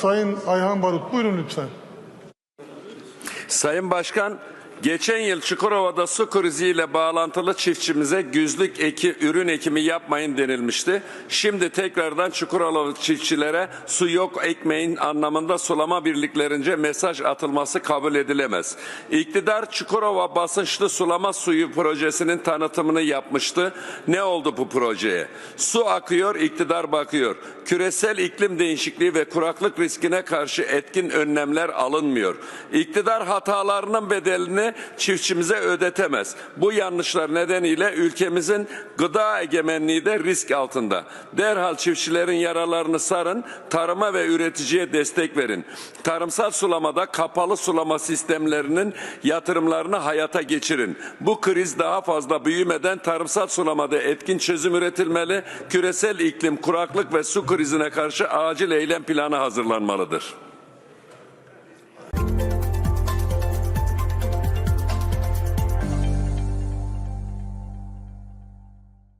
Sayın Ayhan Barut buyurun lütfen. Sayın Başkan, geçen yıl Çukurova'da su kriziyle bağlantılı çiftçimize güzlük eki, ürün ekimi yapmayın denilmişti. Şimdi tekrardan Çukurova çiftçilere su yok ekmeğin anlamında sulama birliklerince mesaj atılması kabul edilemez. İktidar Çukurova basınçlı sulama suyu projesinin tanıtımını yapmıştı. Ne oldu bu projeye? Su akıyor, iktidar bakıyor. Küresel iklim değişikliği ve kuraklık riskine karşı etkin önlemler alınmıyor. İktidar hatalarının bedelini çiftçimize ödetemez. Bu yanlışlar nedeniyle ülkemizin gıda egemenliği de risk altında. Derhal çiftçilerin yaralarını sarın, tarıma ve üreticiye destek verin. Tarımsal sulamada kapalı sulama sistemlerinin yatırımlarını hayata geçirin. Bu kriz daha fazla büyümeden tarımsal sulamada etkin çözüm üretilmeli. Küresel iklim, kuraklık ve su krizine karşı acil eylem planı hazırlanmalıdır.